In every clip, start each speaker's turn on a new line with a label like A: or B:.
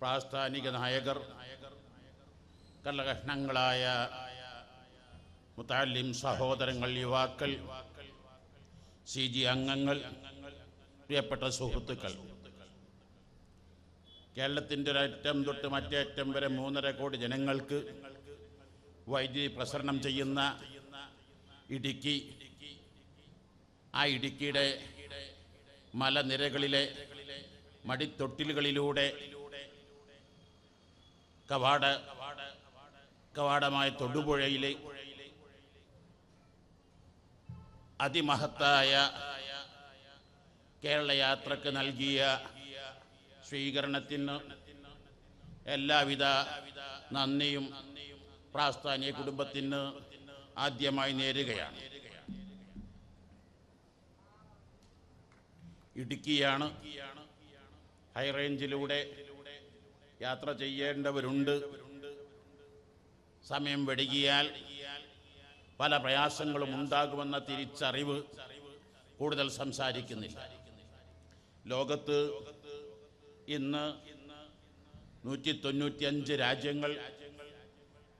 A: പ്രാസ്ഥാനിക നായകർ കള്ളകഷ്ണങ്ങളായ മുത്താലിം സഹോദരങ്ങൾ യുവാക്കൾ C G അംഗങ്ങൾ പ്രിയപ്പെട്ട സുഹൃത്തുക്കൾ. കേരളത്തിന്റെ ഒരറ്റം തൊട്ട് മറ്റേ അറ്റം വരെ മൂന്നര കോടി ജനങ്ങൾക്ക് വൈദ്യുതി പ്രസരണം ചെയ്യുന്ന ഇടുക്കി ആ ഇടുക്കിയുടെ മലനിരകളിലെ മടിത്തൊട്ടിലുകളിലൂടെ കവാട കവാടമായ തൊടുപുഴയിലെ അതിമഹത്തായ കേരള യാത്രയ്ക്ക് നൽകിയ സ്വീകരണത്തിന് എല്ലാവിധ നന്ദിയും പ്രാസ്ഥാനിക കുടുംബത്തിന് ആദ്യമായി നേരുകയാണ്. ഇടുക്കിയാണ് ഹൈറേഞ്ചിലൂടെ യാത്ര ചെയ്യേണ്ടവരുണ്ട്. സമയം വെടുകിയാൽ പല പ്രയാസങ്ങളും ഉണ്ടാകുമെന്ന തിരിച്ചറിവ് കൂടുതൽ സംസാരിക്കുന്നില്ല. ലോകത്ത് ഇന്ന് നൂറ്റി തൊണ്ണൂറ്റിയഞ്ച് രാജ്യങ്ങൾ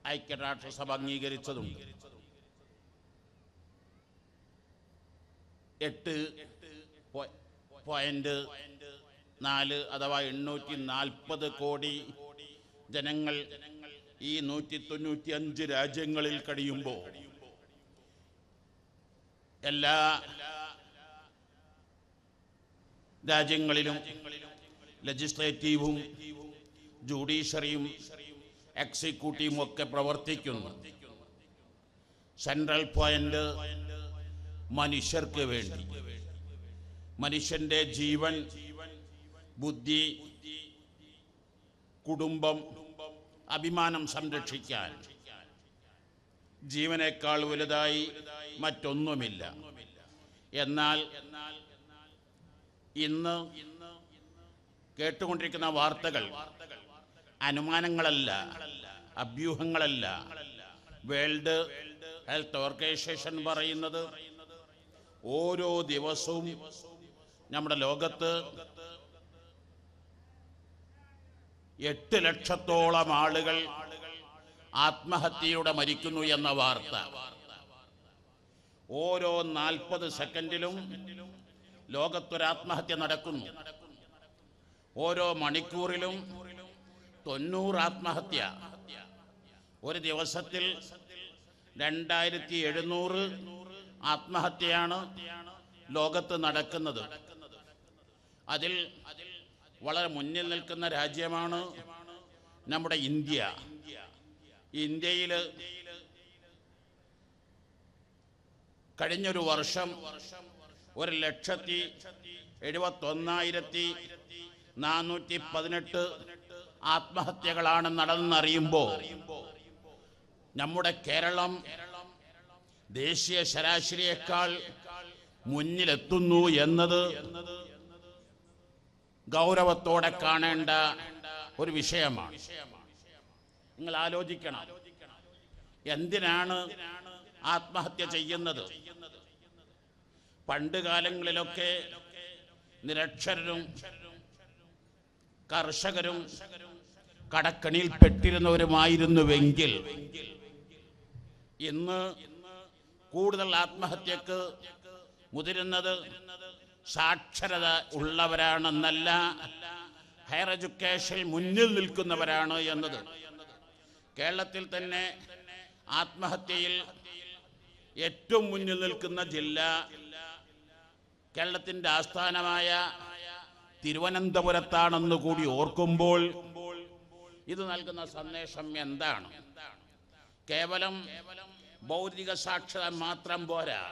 A: ഐക്യരാഷ്ട്രസഭ അംഗീകരിച്ചതുണ്ട്. എട്ട് പോയിന്റ് നാല് അഥവാ എണ്ണൂറ്റി നാൽപ്പത് കോടി ജനങ്ങൾ ഈ നൂറ്റി തൊണ്ണൂറ്റി അഞ്ച് രാജ്യങ്ങളിൽ കഴിയുമ്പോൾ എല്ലാ രാജ്യങ്ങളിലും ലെജിസ്ലേറ്റീവും ജുഡീഷ്യറിയും എക്സിക്യൂട്ടീവും ഒക്കെ പ്രവർത്തിക്കുന്നു. സെൻട്രൽ പോയിന്റ് മനുഷ്യർക്ക് വേണ്ടി. മനുഷ്യന്റെ ജീവൻ ബുദ്ധി കുടുംബം അഭിമാനം സംരക്ഷിക്കാൻ. ജീവനേക്കാൾ വലുതായി മറ്റൊന്നുമില്ല. എന്നാൽ ഇന്ന് കേട്ടുകൊണ്ടിരിക്കുന്ന വാർത്തകൾ അനുമാനങ്ങളല്ല അഭ്യൂഹങ്ങളല്ല. വേൾഡ് ഹെൽത്ത് ഓർഗനൈസേഷൻ പറയുന്നത് ഓരോ ദിവസവും നമ്മുടെ ലോകത്ത് എട്ട് ലക്ഷത്തോളം ആളുകൾ ആത്മഹത്യയുടെ മരിക്കുന്നു എന്ന വാർത്ത. ഓരോ നാൽപ്പത് സെക്കൻഡിലും ലോകത്തൊരാത്മഹത്യ നടക്കുന്നു. ഓരോ മണിക്കൂറിലും തൊണ്ണൂറ് ആത്മഹത്യ. ഒരു ദിവസത്തിൽ രണ്ടായിരത്തി എഴുന്നൂറ് ആത്മഹത്യയാണ് ലോകത്ത് നടക്കുന്നത്. അതിൽ വളരെ മുന്നിൽ നിൽക്കുന്ന രാജ്യമാണ് നമ്മുടെ ഇന്ത്യ. ഇന്ത്യയിൽ കഴിഞ്ഞൊരു വർഷം ഒരു ലക്ഷത്തി എഴുപത്തൊന്നായിരത്തി നാനൂറ്റി പതിനെട്ട് ആത്മഹത്യകളാണ് നടന്നറിയുമ്പോൾ നമ്മുടെ കേരളം ദേശീയ ശരാശരിയേക്കാൾ മുന്നിലെത്തുന്നു എന്നത് ഗൗരവത്തോടെ കാണേണ്ട ഒരു വിഷയമാണ്. നിങ്ങൾ ആലോചിക്കണം. എന്തിനാണ് ആത്മഹത്യ ചെയ്യുന്നത്? പണ്ട് കാലങ്ങളിലൊക്കെ നിരക്ഷരരും കർഷകരും കടക്കണിയിൽ പെട്ടിരുന്നവരുമായിരുന്നുവെങ്കിൽ ഇന്ന് കൂടുതൽ ആത്മഹത്യക്ക് മുതിരുന്നത് സാക്ഷരത ഉള്ളവരാണെന്നല്ല ഹയർ എഡ്യൂക്കേഷൻ മുന്നിൽ നിൽക്കുന്നവരാണ് എന്നത്. കേരളത്തിൽ തന്നെ ആത്മഹത്യയിൽ ഏറ്റവും മുന്നിൽ നിൽക്കുന്ന ജില്ല കേരളത്തിന്റെ ആസ്ഥാനമായ തിരുവനന്തപുരത്താണെന്ന് കൂടി ഓർക്കുമ്പോൾ ഇത് നൽകുന്ന സന്ദേശം എന്താണ്? കേവലം ഭൗതിക സാക്ഷരത മാത്രം പോരാ.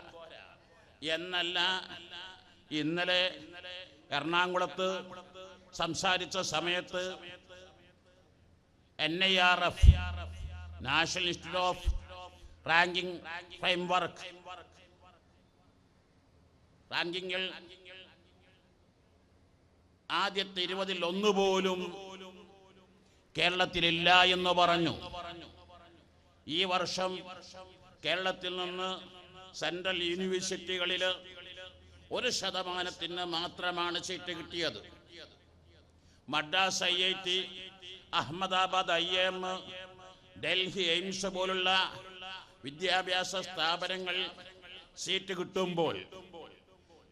A: എന്നല്ല ഇന്നലെ എറണാകുളത്ത് സംസാരിച്ച സമയത്ത് N I R F national institute of ranking framework റാങ്കിങ്ങിൽ ആദ്യത്തെ ഇരുപതിൽ ഒന്നുപോലും കേരളത്തിലില്ല എന്ന് പറഞ്ഞു. ഈ വർഷം കേരളത്തിൽ നിന്ന് സെൻട്രൽ യൂണിവേഴ്സിറ്റികളിൽ ഒരു ശതമാനത്തിന് മാത്രമാണ് സീറ്റ് കിട്ടിയത്. Madras I I T Ahmedabad I M Delhi AIIMS പോലുള്ള വിദ്യാഭ്യാസ സ്ഥാപനങ്ങൾ സീറ്റ് കിട്ടുമ്പോൾ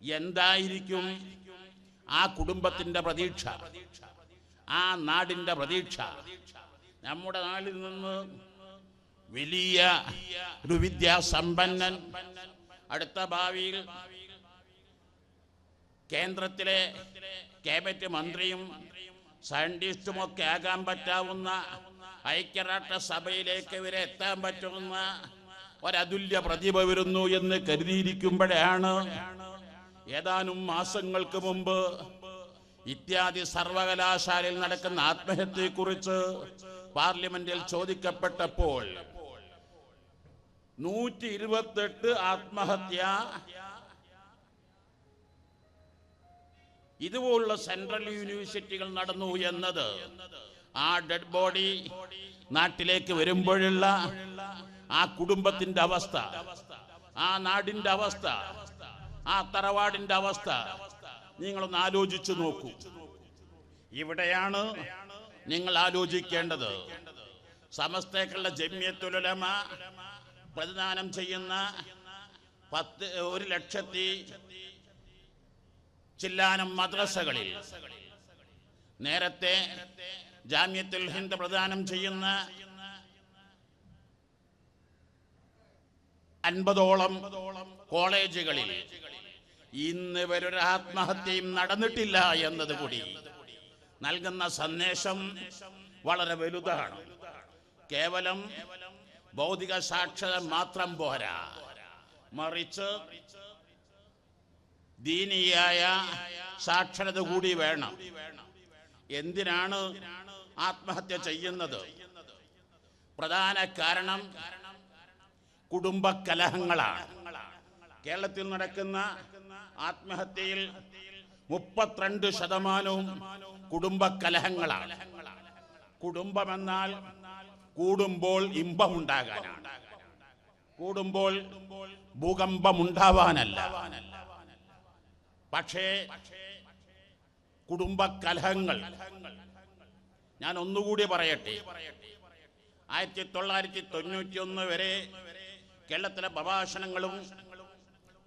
A: എന്തായിരിക്കും ആ കുടുംബത്തിന്റെ പ്രതീക്ഷ? ആ നാടിന്റെ പ്രതീക്ഷ? നമ്മുടെ നാട്ടിൽ നിന്ന് വലിയ ഒരു വിദ്യാസമ്പന്നൻ അടുത്ത ഭാവിയിൽ കേന്ദ്രത്തിലെ ക്യാബിനറ്റ് മന്ത്രിയും സയന്റിസ്റ്റുമൊക്കെ ആകാൻ പറ്റാവുന്ന ഐക്യരാഷ്ട്ര സഭയിലേക്ക് വരെ എത്താൻ പറ്റുന്ന ഒരതുല്യ പ്രതിഭ വരുന്നു എന്ന് കരുതിയിരിക്കുമ്പോഴാണ് ഏതാനും മാസങ്ങൾക്ക് മുമ്പ് ഇത്യാദി സർവകലാശാലയിൽ നടക്കുന്ന ആത്മഹത്യയെക്കുറിച്ച് പാർലമെന്റിൽ ചോദിക്കപ്പെട്ടപ്പോൾ നൂറ്റി ഇരുപത്തെട്ട് ആത്മഹത്യ ഇതുപോലുള്ള സെൻട്രൽ യൂണിവേഴ്സിറ്റികൾ നടന്നു എന്നത് ആ ഡെഡ് ബോഡി നാട്ടിലേക്ക് വരുമ്പോഴുള്ള ആ കുടുംബത്തിന്റെ അവസ്ഥ ആ നാടിന്റെ അവസ്ഥ ആ തറവാടിന്റെ അവസ്ഥ. നിങ്ങളൊന്ന് ആലോചിച്ചു നോക്കൂ. ഇവിടെയാണ് നിങ്ങൾ ആലോചിക്കേണ്ടത്. സമസ്തക്കുള്ള ജമ്യത്തുലമ പ്രതിദാനം ചെയ്യുന്ന പത്ത് ഒരു ലക്ഷത്തി ചില്ലാനം മദ്രസകളിൽ. നേരത്തെ ജാമ്യത്തിൽ ഹിന്ദ് പ്രദാനം ചെയ്യുന്ന അൻപതോളം കോളേജുകളിൽ ഇന്ന് ഒരു ആത്മഹത്യയും നടന്നിട്ടില്ല എന്നത് കൂടി നൽകുന്ന സന്ദേശം വളരെ വലുതാണ്. കേവലം ഭൗതിക സാക്ഷരം മാത്രം പോരാ. മറിച്ച് ദീനീയായ സാക്ഷരത കൂടി വേണം. എന്തിനാണ് ആത്മഹത്യ ചെയ്യുന്നത്? പ്രധാന കാരണം കുടുംബ കലഹങ്ങളാണ്. കേരളത്തിൽ നടക്കുന്ന ആത്മഹത്യയിൽ മുപ്പത്തിരണ്ട് ശതമാനവും കുടുംബ കലഹങ്ങളാണ്. കുടുംബമെന്നാൽ കൂടുമ്പോൾ ഇമ്പമുണ്ടാകാനാണ്. കൂടുമ്പോൾ ഭൂകമ്പമുണ്ടാവാനല്ല. പക്ഷേ കുടുംബ കലഹങ്ങൾ ഞാൻ ഒന്നുകൂടി പറയട്ടെ. ആയിരത്തി തൊള്ളായിരത്തി തൊണ്ണൂറ്റി ഒന്ന് വരെ കേരളത്തിലെ പ്രഭാഷണങ്ങളും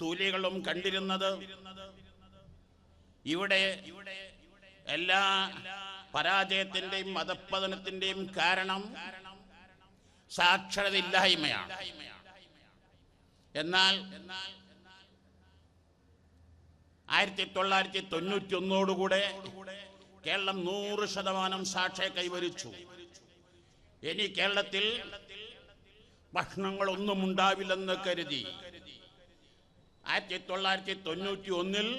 A: തൂലികളും കണ്ടിരുന്നത് ഇവിടെ എല്ലാ പരാജയത്തിന്റെയും മതപ്പതനത്തിന്റെയും കാരണം സാക്ഷരതയില്ലായ്മയാണ്. എന്നാൽ ആയിരത്തി തൊള്ളായിരത്തി തൊണ്ണൂറ്റി ഒന്നോടുകൂടെ കേരളം നൂറ് ശതമാനം സാക്ഷര കൈവരിച്ചു. ഇനി കേരളത്തിൽ ഭക്ഷണങ്ങളൊന്നും ഉണ്ടാവില്ലെന്ന് കരുതി. ആയിരത്തി തൊള്ളായിരത്തി തൊണ്ണൂറ്റി ഒന്നിൽ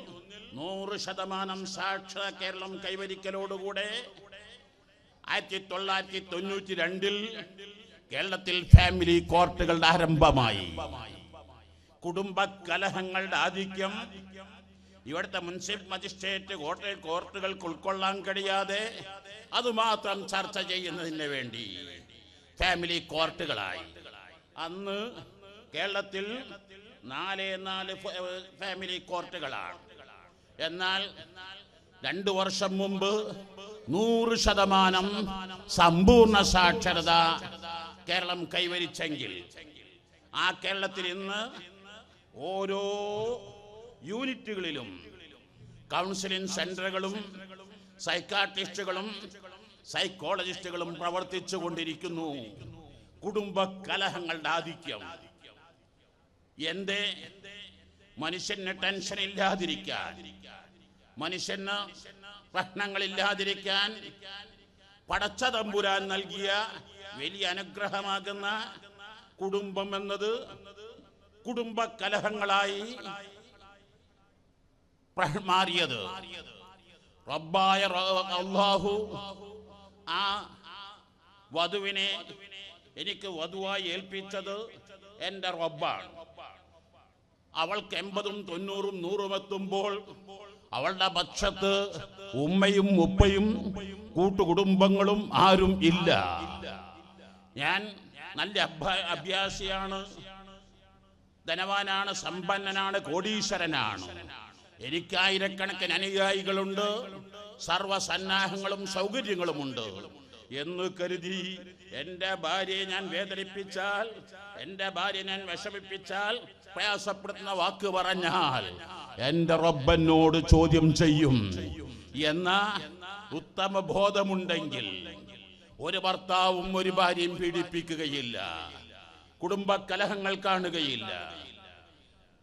A: നൂറ് ശതമാനം സാക്ഷര കേരളം കൈവരിക്കലോടുകൂടെ ആയിരത്തി തൊള്ളായിരത്തി തൊണ്ണൂറ്റി രണ്ടിൽ കേരളത്തിൽ ഫാമിലി കോർട്ടുകളുടെ ആരംഭമായി. കുടുംബ കലഹങ്ങളുടെ ആധിക്യം ഇവിടുത്തെ മുനിസിപ്പൽ മജിസ്ട്രേറ്റ് കോട്ടയം കോർട്ടുകൾക്ക് ഉൾക്കൊള്ളാൻ കഴിയാതെ അതുമാത്രം ചർച്ച ചെയ്യുന്നതിന് വേണ്ടി ഫാമിലി കോർട്ടുകളായി. അന്ന് കേരളത്തിൽ നാല് നാല് ഫാമിലി കോർട്ടുകളാണ്. എന്നാൽ രണ്ടു വർഷം മുമ്പ് നൂറ് ശതമാനം സമ്പൂർണ സാക്ഷരത കേരളം കൈവരിച്ചെങ്കിൽ ആ കേരളത്തിൽ ഇന്ന് ഓരോ യൂണിറ്റുകളിലും കൗൺസിലിംഗ് സെന്ററുകളും സൈക്കാട്രിസ്റ്റുകളും സൈക്കോളജിസ്റ്റുകളും പ്രവർത്തിച്ചു കൊണ്ടിരിക്കുന്നു കുടുംബ കലഹങ്ങളുടെ ആധിക്യം. എന്റെ മനുഷ്യന് ടെൻഷൻ ഇല്ലാതിരിക്കാൻ മനുഷ്യന് പ്രശ്നങ്ങളില്ലാതിരിക്കാൻ പടച്ച തമ്പുരാൻ നൽകിയ വലിയ അനുഗ്രഹമാകുന്ന കുടുംബം എന്നത് കുടുംബ കലഹങ്ങളായി മാറിയത്. റബ്ബായ അള്ളാഹു ആ വധുവിനെ എനിക്ക് വധുവായി ഏൽപ്പിച്ചത് എന്റെ റബ്ബാണ്. അവൾക്ക് എൺപതും തൊണ്ണൂറും നൂറും എത്തുമ്പോൾ അവളുടെ പക്ഷത്ത് ഉമ്മയും ഉപ്പയും കൂട്ടുകുടുംബങ്ങളും ആരും ഇല്ല. ഞാൻ നല്ല അഭ്യ- അഭ്യാസിയാണ്. ധനവാനാണ് സമ്പന്നനാണ് കോടീശ്വരനാണ്. എനിക്ക് ആയിരക്കണക്കിന് അനുയായികളുണ്ട്. സർവസന്നാഹങ്ങളും സൗകര്യങ്ങളുമുണ്ട്. എന്ന് കരുതി എന്റെ ഭാര്യയെ ഞാൻ വേദനിപ്പിച്ചാൽ എന്റെ ഭാര്യ ഞാൻ വിഷമിപ്പിച്ചാൽ പ്രയാസപ്പെടുത്തുന്ന വാക്ക് പറഞ്ഞാൽ എന്റെ റബ്ബനോട് ചോദ്യം ചെയ്യും. എന്ന ഉത്തമ ബോധമുണ്ടെങ്കിൽ ഒരു ഭർത്താവും ഒരു ഭാര്യയും പീഡിപ്പിക്കുകയില്ല. കുടുംബ കലഹങ്ങൾ കാണുകയില്ല.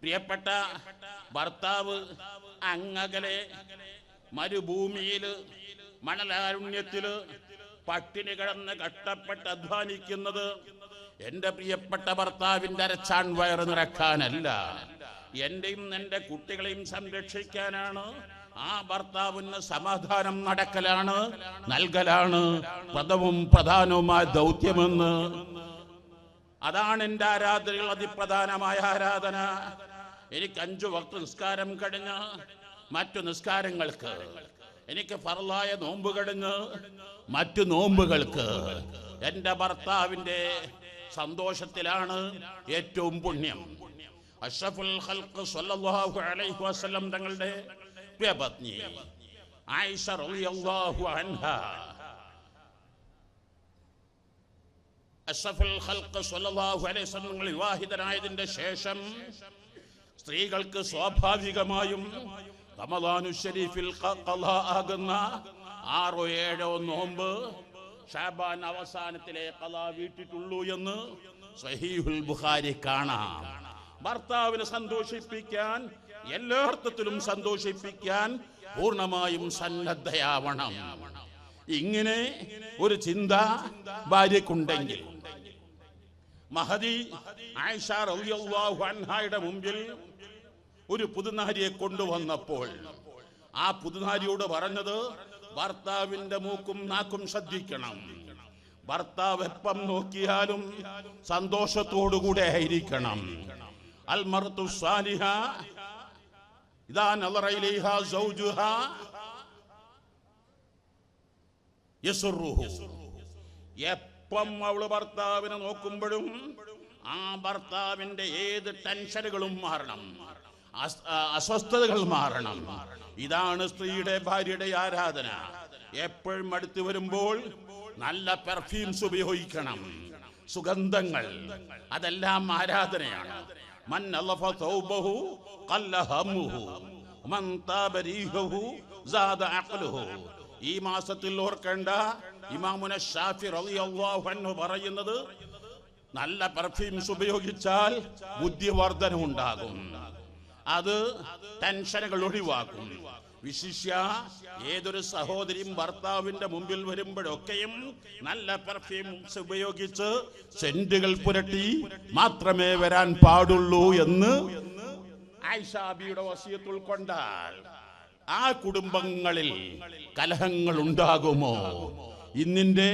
A: പ്രിയപ്പെട്ട ഭർത്താവ് അങ്ങകലെ മരുഭൂമിയിൽ മണലാരുണ്യത്തിൽ പട്ടിണി കിടന്ന് കഷ്ടപ്പെട്ട് അധ്വാനിക്കുന്നത് എന്റെ പ്രിയപ്പെട്ട ഭർത്താവിന്റെ അരച്ചാൺ വയറ് നിറക്കാനല്ല. എന്റെയും എന്റെ കുട്ടികളെയും സംരക്ഷിക്കാനാണ്. ആ ഭർത്താവിന് സമാധാനം നടക്കലാണ് നൽകലാണ് പ്രഥമവും പ്രധാനവുമായ ദൗത്യമെന്ന്. അതാണ് എന്റെ ആരാധനകൾ അതിപ്രധാനമായ ആരാധന. എനിക്ക് അഞ്ചു വക്ത നിസ്കാരം കഴിഞ്ഞ് മറ്റു നിസ്കാരങ്ങൾക്ക് എനിക്ക് ഫറലായ നോമ്പ് കഴിഞ്ഞ് മറ്റു നോമ്പുകൾക്ക് എന്റെ ഭർത്താവിന്റെ സന്തോഷത്തിലാണ് ഏറ്റവും പുണ്യം. അഷ്റഫുൽ ഖൽഖ് സ്വല്ലല്ലാഹു അലൈഹി വസല്ലം തങ്ങളുടെ പ്രിയപത്നി ആയിഷ റളിയല്ലാഹു അൻഹാ. അഷ്റഫുൽ ഹൽക്ക് സ്വല്ലല്ലാഹു അലൈഹി വസല്ലം വിവാഹിതനായതിന്റെ ശേഷം സ്ത്രീകൾക്ക് സ്വാഭാവികമായും റമദാനു ഷരീഫിൽ ആകുന്ന ആറോ ഏഴോ നോമ്പ് ഷാബാൻ അവസാനത്തിലെ കഥ വീട്ടിട്ടുള്ളൂ എന്ന് സഹീഹുൽ ബുഖാരി കാണാം. ഭർത്താവിനെ സന്തോഷിപ്പിക്കാൻ എല്ലാർത്ഥത്തിലും സന്തോഷിപ്പിക്കാൻ പൂർണമായും സന്നദ്ധയാവണം. ഇങ്ങനെ ഒരു ചിന്ത ഭാര്യക്കുണ്ടെങ്കിൽ മഹദി ആയിഷ റളിയല്ലാഹു അൻഹയുടെ മുമ്പിൽ ഒരു പുതുനാരിയെ കൊണ്ടുവന്നപ്പോൾ ആ പുതുനാരിയോട് പറഞ്ഞത് ഭർത്താവിന്റെ മൂക്കും നാക്കും ശ്രദ്ധിക്കണം. ഭർത്താവ് എപ്പം നോക്കിയാലും സന്തോഷത്തോടുകൂടെ ആയിരിക്കണം. അൽമർത്തു സാലിഹ ഇതാ എപ്പം അവൾ ഭർത്താവിനെ നോക്കുമ്പോഴും ആ ഭർത്താവിന്റെ ഏത് ടെൻഷനുകളും മാറണം. അസ്വസ്ഥതകൾ മാറണം. ഇതാണ് സ്ത്രീയുടെ ഭാര്യയുടെ ആരാധന. എപ്പോഴും അടുത്ത് വരുമ്പോൾ നല്ല പെർഫ്യൂംസ് ഉപയോഗിക്കണം. സുഗന്ധങ്ങൾ. അതെല്ലാം ആരാധനയാണ്. മൻ മൻ ഈ മാസത്തിൽ ഓർക്കേണ്ട ഇമാമുന ഷാഫി റളിയല്ലാഹു പറയുന്നത് നല്ല പെർഫ്യൂംസ് ഉപയോഗിച്ചാൽ ബുദ്ധിവർദ്ധന ഉണ്ടാകും. അത് ടെൻഷനുകൾ ഒഴിവാക്കും. വിശിഷ്യ ഏതൊരു സഹോദരിയും ഭർത്താവിന്റെ മുമ്പിൽ വരുമ്പോഴൊക്കെയും നല്ല പെർഫ്യൂംസ് ഉപയോഗിച്ച് സെന്റുകൾ പുരട്ടി മാത്രമേ വരാൻ പാടുള്ളൂ എന്ന് ആയിഷാബിയുടെ വസിയത്ത് ഉൾക്കൊണ്ടാൽ ആ കുടുംബങ്ങളിൽ കലഹങ്ങൾ ഉണ്ടാകുമോ ഇന്നിന്റെ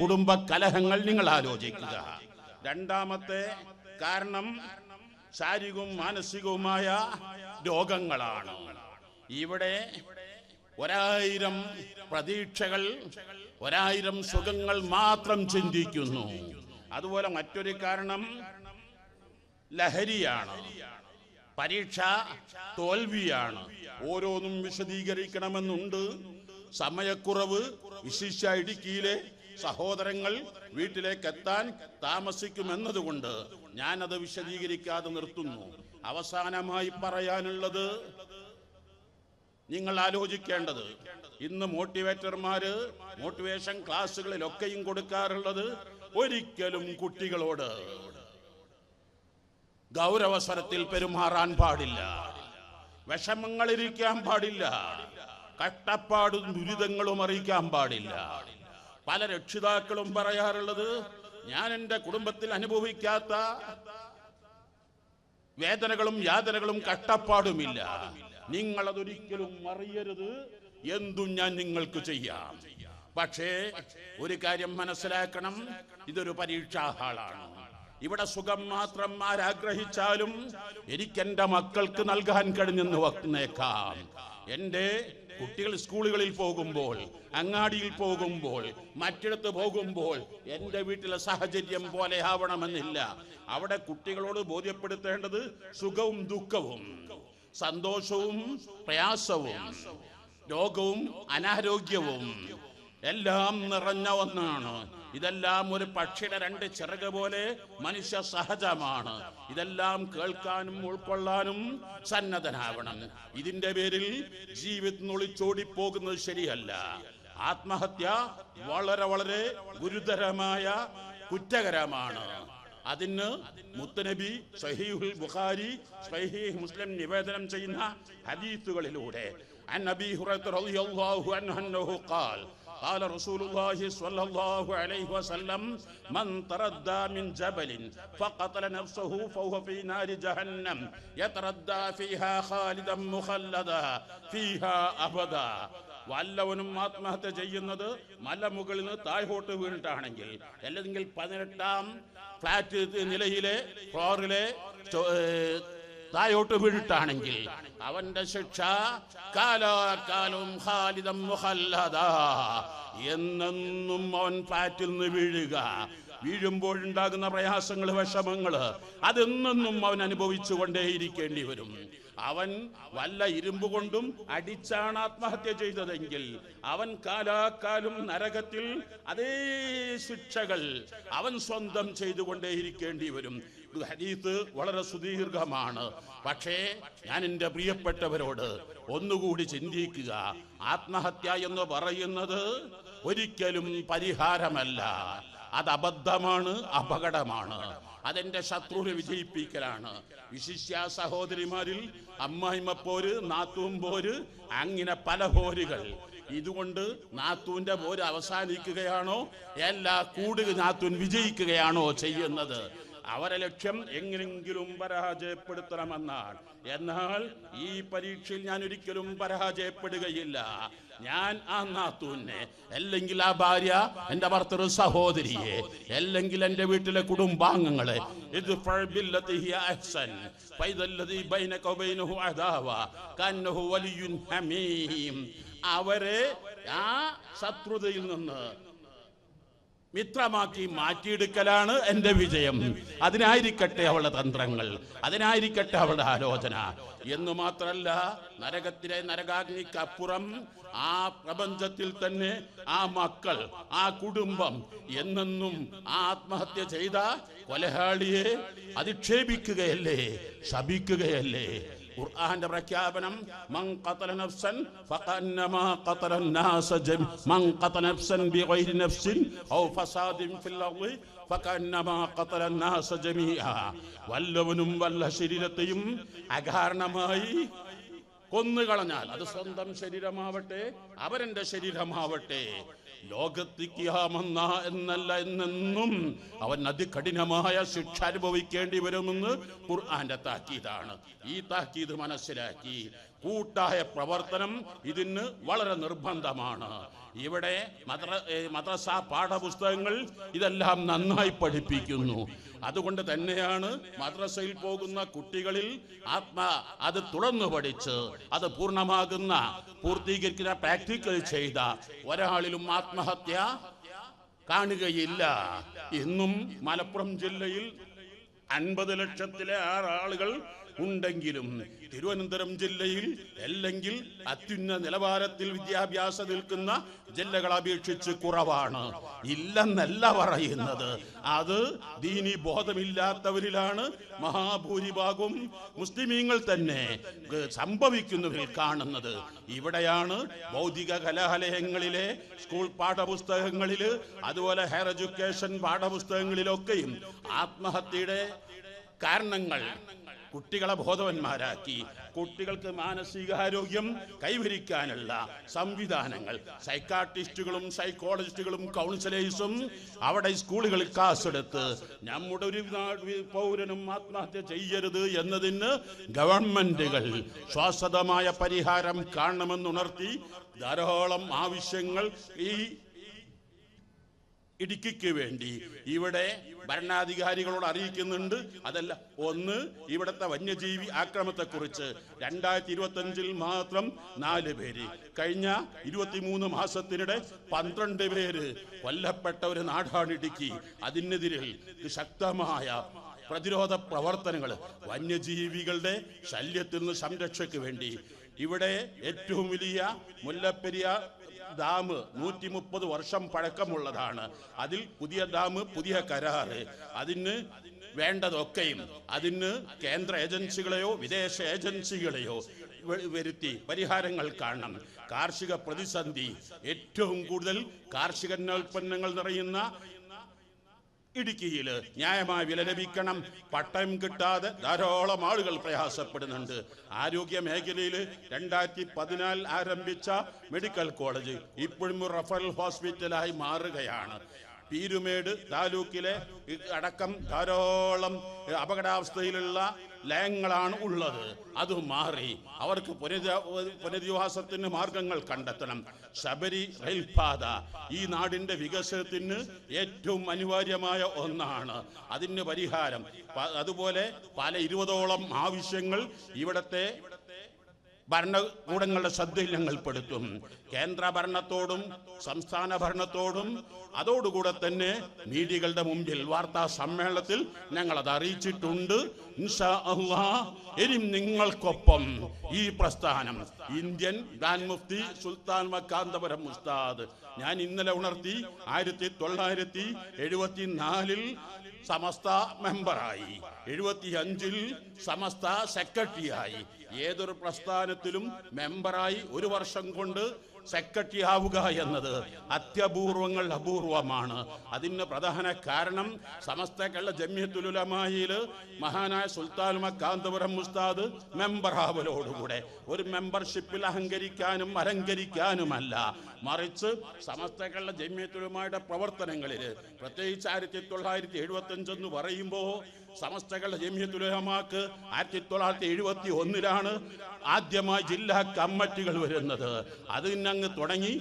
A: കുടുംബ കലഹങ്ങൾ നിങ്ങൾ ആലോചിക്കുക. രണ്ടാമത്തെ കാരണം ശാരീരികവും മാനസികവുമായ രോഗങ്ങളാണ്. ഇവിടെ ഒരായിരം പ്രതീക്ഷകൾ ഒരായിരം സുഖങ്ങൾ മാത്രം ചിന്തിക്കുന്നു. അതുപോലെ മറ്റൊരു കാരണം ലഹരിയാണ്. പരീക്ഷ തോൽവിയാണ്. ഓരോന്നും വിശദീകരിക്കണമെന്നുണ്ട്. സമയക്കുറവ് വിശിഷ്യ ഇടുക്കിയിലെ സഹോദരങ്ങൾ വീട്ടിലേക്ക് എത്താൻ താമസിക്കുമെന്നതുകൊണ്ട് ഞാനത് വിശദീകരിക്കാതെ നിർത്തുന്നു. അവസാനമായി പറയാനുള്ളത് നിങ്ങൾ ആലോചിക്കേണ്ടത് ഇന്ന് മോട്ടിവേറ്റർമാര് മോട്ടിവേഷൻ ക്ലാസ്സുകളിലൊക്കെയും കൊടുക്കാറുള്ളത് ഒരിക്കലും കുട്ടികളോട്. ഗൗരവസ്വരത്തിൽ പെരുമാറാൻ പാടില്ല. വിഷമങ്ങളിരിക്കാൻ പാടില്ല. കഷ്ടപ്പാടും ദുരിതങ്ങളും അറിയിക്കാൻ പാടില്ല. പല രക്ഷിതാക്കളും പറയാറുള്ളത് ഞാൻ എന്റെ കുടുംബത്തിൽ അനുഭവിക്കാത്ത വേദനകളും യാതനകളും കഷ്ടപ്പാടുമില്ല. നിങ്ങൾ അതൊരിക്കലും അറിയരുത് എന്തും ഞാൻ നിങ്ങൾക്ക് ചെയ്യാം. പക്ഷേ ഒരു കാര്യം മനസ്സിലാക്കണം. ഇതൊരു പരീക്ഷാ ഹാളാണ്. ഇവിടെ സുഖം മാത്രം ആരാഗ്രഹിച്ചാലും എനിക്ക് എന്റെ മക്കൾക്ക് നൽകാൻ കഴിഞ്ഞെന്ന് വന്നേക്കാം. എന്റെ കുട്ടികൾ സ്കൂളുകളിൽ പോകുമ്പോൾ അങ്ങാടിയിൽ പോകുമ്പോൾ മറ്റിടത്ത് പോകുമ്പോൾ എന്റെ വീട്ടിലെ സാഹചര്യം പോലെ ആവണമെന്നില്ല. അവിടെ കുട്ടികളോട് ബോധ്യപ്പെടുത്തേണ്ടത് സുഖവും ദുഃഖവും സന്തോഷവും പ്രയാസവും രോഗവും അനാരോഗ്യവും എല്ലാം നിറഞ്ഞ ഒന്നാണ് ഇതെല്ലാം ഒരു പക്ഷിയുടെ രണ്ട് ചിറക് പോലെ മനുഷ്യ സഹജമാണ് ഇതെല്ലാം കേൾക്കാനും ഉൾക്കൊള്ളാനും സന്നദ്ധനാവണം ഇതിന്റെ പേരിൽ ജീവിതത്തിൽ ഒളിച്ചോടി പോകുന്നത് ശരിയല്ല ആത്മഹത്യ വളരെ വളരെ ഗുരുതരമായ കുറ്റകരമാണ് അതിന് മുത്തനബി സഹീഹുൽ ബുഖാരി സഹീഹ് മുസ്ലിം നിവേദനം ചെയ്യുന്ന ഹദീസുകളിലൂടെ عن ابي هريره رضي الله عنه انه قال قال رسول الله صلى الله عليه وسلم من تردى من جبل فقتل نفسه فهو في نار جهنم يتردى فيها خالدا مخلدا فيها ابدا വല്ലവനും ആത്മഹത്യ ചെയ്യുന്നത് മലമുകളിൽ നിന്ന് താഴോട്ട് വീണിട്ടാണെങ്കിൽ അല്ലെങ്കിൽ പതിനെട്ടാം ഫ്ലാറ്റ് നിലയിലെ ഫ്ലോറിലെ ചോ- ഏ, അവന്റെ ശിക്ഷ കാലാകാലം ഖാലിദം മുഖല്ലദാ. എന്നെന്നും അവൻ പാറ്റിൽ നിന്ന് വീഴുക. വീഴുമ്പോഴുണ്ടാകുന്ന പ്രയാസങ്ങൾ വിഷമങ്ങൾ അതെന്നെന്നും അവൻ അനുഭവിച്ചു കൊണ്ടേയിരിക്കേണ്ടി വരും. അവൻ വല്ല ഇരുമ്പ് കൊണ്ടും അടിച്ചാണ് ആത്മഹത്യ ചെയ്തതെങ്കിൽ അവൻ കാലാക്കാലും നരകത്തിൽ അതേ ശിക്ഷകൾ അവൻ സ്വന്തം ചെയ്തുകൊണ്ടേയിരിക്കേണ്ടി വരും. ഹദീത്ത് വളരെ സുദീർഘമാണ്. പക്ഷേ ഞാൻ എന്റെ പ്രിയപ്പെട്ടവരോട് ഒന്നുകൂടി ചിന്തിക്കുക. ആത്മഹത്യ എന്ന് പറയുന്നത് ഒരിക്കലും പരിഹാരമല്ല. അത് അബദ്ധമാണ് അപകടമാണ്. അതെന്റെ ശത്രുവിനെ വിജയിപ്പിക്കലാണ്. വിശിഷ്യ സഹോദരിമാരിൽ അമ്മായിമ്മ പോര് നാത്തൂം പോര് അങ്ങനെ പല പോരുകൾ. ഇതുകൊണ്ട് നാത്തൂന്റെ പോര് അവസാനിക്കുകയാണോ? എല്ലാ കൂടുക നാത്തൂൻ വിജയിക്കുകയാണോ ചെയ്യുന്നത്? അവരെ ലക്ഷ്യം എങ്ങനെങ്കിലും പരാജയപ്പെടുത്തണമെന്നാണ്. എന്നാൽ ഈ പരീക്ഷയിൽ ഞാൻ ഒരിക്കലും പരാജയപ്പെടുകയില്ല. ഞാൻ ആ നാത്തൂനെ അല്ലെങ്കിൽ ആ ഭാര്യ എന്റെ ഭർത്തൃ സഹോദരിയെ അല്ലെങ്കിൽ എന്റെ വീട്ടിലെ കുടുംബാംഗങ്ങളെ ഇത് അവരെ ആ ശത്രുതയിൽ നിന്ന് മിത്രമാക്കി മാറ്റിയെടുക്കലാണ് എന്റെ വിജയം. അതിനായിരിക്കട്ടെ അവളുടെ തന്ത്രങ്ങൾ. അതിനായിരിക്കട്ടെ അവളുടെ ആലോചന. എന്ന് മാത്രല്ല നരകത്തിലെ നരകാഗ്നിക്കപ്പുറം ആ പ്രപഞ്ചത്തിൽ തന്നെ ആ മക്കൾ ആ കുടുംബം എന്നെന്നും ആത്മഹത്യ ചെയ്ത കൊലഹാളിയെ അധിക്ഷേപിക്കുകയല്ലേ? ശപിക്കുകയല്ലേ? ഖുർആന്റെ പ്രഖ്യാപനം മൻ ഖതല നഫ്സൻ ഫഖന്നമാ ഖതല നാസ ജം മൻ ഖതല നഫ്സൻ ബിഗൈരി നഫ്സിൻ ഔ ഫസാദിൻ ഫിൽ അർളി ഫഖന്നമാ ഖതല നാസ ജമീഅ വല്ലവനും വല്ല ശരീരത്തെയും അകാരണമായി കൊന്നുകളഞ്ഞാൽ അത് സ്വന്തം ശരീരമാവട്ടെ അവരെന്റെ ശരീരമാവട്ടെ ലോകത്തിക്കാമെന്ന എന്നല്ല എന്നെന്നും അവൻ അതികഠിനമായ ശിക്ഷ അനുഭവിക്കേണ്ടി വരുമെന്ന് ഖുർആന്റെ താക്കീതാണ്. ഈ താക്കീത് മനസ്സിലാക്കി കൂട്ടായ പ്രവർത്തനം ഇതിന് വളരെ നിർബന്ധമാണ്. ഇവിടെ മദ്ര മദ്രസ പാഠപുസ്തകങ്ങൾ ഇതെല്ലാം നന്നായി പഠിപ്പിക്കുന്നു. അതുകൊണ്ട് തന്നെയാണ് മദ്രസയിൽ പോകുന്ന കുട്ടികളിൽ ആത്മ അത് തുറന്നു പഠിച്ച് അത് പൂർണമാകുന്ന പൂർത്തീകരിക്കുന്ന പ്രാക്ടിക്കൽ ചെയ്ത ഒരാളിലും ആത്മഹത്യ കാണുകയില്ല. ഇന്നും മലപ്പുറം ജില്ലയിൽ അൻപത് ലക്ഷത്തിലെ ആളുകൾ ഉണ്ടെങ്കിലും തിരുവനന്തപുരം ജില്ലയിൽ അല്ലെങ്കിൽ അത്യുന്ന നിലവാരത്തിൽ വിദ്യാഭ്യാസം നിൽക്കുന്ന ജില്ലകൾ അപേക്ഷിച്ച് കുറവാണ്. ഇല്ലെന്നല്ല പറയുന്നത്. അത് ദീനി ബോധമില്ലാത്തവരിലാണ് മഹാഭൂരിഭാഗവും മുസ്ലിമീങ്ങൾ തന്നെ സംഭവിക്കുന്നവരിൽ കാണുന്നത്. ഇവിടെയാണ് ഭൗതിക കലാലയങ്ങളിലെ സ്കൂൾ പാഠപുസ്തകങ്ങളിൽ അതുപോലെ ഹയർ എഡ്യൂക്കേഷൻ പാഠപുസ്തകങ്ങളിലൊക്കെയും ആത്മഹത്യയുടെ കാരണങ്ങൾ കുട്ടികളെ ബോധവന്മാരാക്കി. കുട്ടികൾക്ക് മാനസികാരോഗ്യം കൈവരിക്കാനുള്ള സംവിധാനങ്ങൾ. സൈക്കാട്രിസ്റ്റുകളും സൈക്കോളജിസ്റ്റുകളും കൗൺസിലേഴ്സും അവിടെ സ്കൂളുകളിൽ കാസെടുത്ത് നമ്മുടെ ഒരു പൗരനും ആത്മഹത്യ ചെയ്യരുത് എന്നതിന് ഗവൺമെന്റുകൾ ശ്വാസതമായ പരിഹാരം കാണണമെന്നുണർത്തി ധാരാളം ആവശ്യങ്ങൾ ഈ ഇടുക്കിക്ക് വേണ്ടി. ഇവിടെ ഭരണാധികാരികളോട് അറിയിക്കുന്നുണ്ട്. അതല്ല ഒന്ന് ഇവിടുത്തെ വന്യജീവി ആക്രമണത്തെക്കുറിച്ച് രണ്ടായിരത്തി ഇരുപത്തി അഞ്ചിൽ മാത്രം നാല് പേര്. കഴിഞ്ഞ ഇരുപത്തിമൂന്ന് മാസത്തിനിടെ പന്ത്രണ്ട് പേര് കൊല്ലപ്പെട്ട ഒരു നാടാണ് ഇടുക്കി. അതിനെതിരെ ശക്തമായ പ്രതിരോധ പ്രവർത്തനങ്ങൾ വന്യജീവികളുടെ ശല്യത്തിൽ നിന്ന് സംരക്ഷയ്ക്ക് വേണ്ടി. ഇവിടെ ഏറ്റവും വലിയ മുല്ലപ്പെരിയാർ
B: ഡാം നൂറ്റി മുപ്പത് വർഷം പഴക്കമുള്ളതാണ്. അതിൽ പുതിയ ഡാം പുതിയ കരാറ്. അതിന് വേണ്ടതൊക്കെയും അതിന് കേന്ദ്ര ഏജൻസികളെയോ വിദേശ ഏജൻസികളെയോ വരുത്തി പരിഹാരങ്ങൾ കാണണം. കാർഷിക പ്രതിസന്ധി ഏറ്റവും കൂടുതൽ കാർഷിക ഉൽപ്പന്നങ്ങൾ നിറയുന്ന ഇടുക്കിയിൽ ന്യായമായ വില ലഭിക്കണം. പട്ടയം കിട്ടാതെ ധാരാളം ആളുകൾ പ്രയാസപ്പെടുന്നുണ്ട്. ആരോഗ്യ മേഖലയിൽ രണ്ടായിരത്തി പതിനാലിൽ ആരംഭിച്ച മെഡിക്കൽ കോളേജ് ഇപ്പോഴും റഫറൽ ഹോസ്പിറ്റലായി മാറുകയാണ്. പീരുമേട് താലൂക്കിലെ അടക്കം ധാരാളം അപകടാവസ്ഥയിലുള്ള ലയങ്ങളാണ് ഉള്ളത്. അത് മാറി. അവർക്ക് പുനര- പുനരധിവാസത്തിന് മാർഗങ്ങൾ കണ്ടെത്തണം. ശബരി റെയിൽപാത ഈ നാടിന്റെ വികസനത്തിന് ഏറ്റവും അനിവാര്യമായ ഒന്നാണ്. അതിന് പരിഹാരം. അതുപോലെ പല ഇരുപതോളം ആവശ്യങ്ങൾ ഇവിടത്തെ ഭരണകൂടങ്ങളുടെ ശ്രദ്ധയിൽ ഞങ്ങൾ പെടുത്തും. കേന്ദ്ര ഭരണത്തോടും സംസ്ഥാന ഭരണത്തോടും അതോടുകൂടെ തന്നെ മീഡിയകളുടെ മുമ്പിൽ വാർത്താ സമ്മേളനത്തിൽ ഞങ്ങൾ അത് അറിയിച്ചിട്ടുണ്ട്. ഇൻഷാ അള്ളാ ഇനി നിങ്ങൾക്കൊപ്പം ഈ പ്രസ്ഥാനം. ഇന്ത്യൻ ഗ്രാൻഡ് മുഫ്തി സുൽത്താൻ മക്കാന്തപുരം ഉസ്താദ്. ഞാൻ ഇന്നലെ ഉണർത്തി ആയിരത്തി തൊള്ളായിരത്തി എഴുപത്തി നാലിൽ സമസ്ത മെമ്പറായി. എഴുപത്തി അഞ്ചിൽ സമസ്ത സെക്രട്ടറിയായി. ഏതൊരു പ്രസ്ഥാനത്തിലും മെമ്പറായി ഒരു വർഷം കൊണ്ട് സെക്രട്ടറി ആവുക എന്നത് അത്യപൂർവങ്ങൾ അപൂർവമാണ്. അതിന് പ്രധാന കാരണം സമസ്ത കള്ള ജമ്യത്തുലുലമായിൽ മഹാനായ സുൽത്താൻ കാന്തപുരം മുസ്താദ് മെമ്പർ ആവലോടുകൂടെ. ഒരു മെമ്പർഷിപ്പിൽ അഹങ്കരിക്കാനും അലങ്കരിക്കാനുമല്ല. മറിച്ച് സമസ്തകളുടെ ജമ്യത്തുലുമായുടെ പ്രവർത്തനങ്ങളിൽ പ്രത്യേകിച്ച് ആയിരത്തി തൊള്ളായിരത്തി എഴുപത്തി അഞ്ചെന്ന് പറയുമ്പോൾ സമസ്തകളുടെ ജമ്യത്തുലഹമാക്ക് ആയിരത്തി തൊള്ളായിരത്തി എഴുപത്തി ഒന്നിലാണ് ആദ്യമായി ജില്ലാ കമ്മിറ്റികൾ വരുന്നത്. അതിനങ്ങ് തുടങ്ങി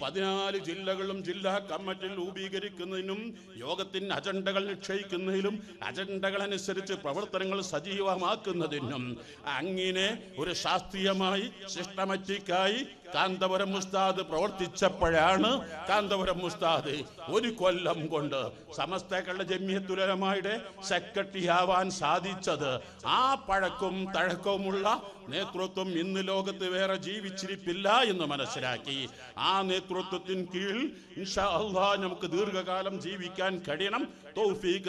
B: പതിനാല് ജില്ലകളും ജില്ലാ കമ്മിറ്റി രൂപീകരിക്കുന്നതിനും യോഗത്തിന്റെ അജണ്ടകൾ നിക്ഷയിക്കുന്നതിലും അജണ്ടകൾ അനുസരിച്ച് പ്രവർത്തനങ്ങൾ സജീവമാക്കുന്നതിനും അങ്ങനെ ഒരു ശാസ്ത്രീയമായി സിസ്റ്റമാറ്റിക്കായി കാന്തപുരം മുസ്താദ് പ്രവർത്തിച്ചപ്പോഴാണ് കാന്തപുരം മുസ്താദ് ഒരു കൊല്ലം കൊണ്ട് സമസ്തകളുടെ ജമ്യത്തുലമായുടെ സെക്രട്ടറി ആവാൻ സാധിച്ചത്. ആ പഴക്കവും തഴക്കവുമുള്ള നേതൃത്വം ഇന്ന് ലോകത്ത് വേറെ ജീവിച്ചിരിപ്പില്ല എന്ന് മനസ്സിലാക്കി. ആ നേതൃത്വത്തിന് കീഴിൽ ഇൻഷാ നമുക്ക് ദീർഘകാലം ജീവിക്കാൻ കഴിയണം.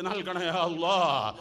B: നൽകണേ അള്ളാ.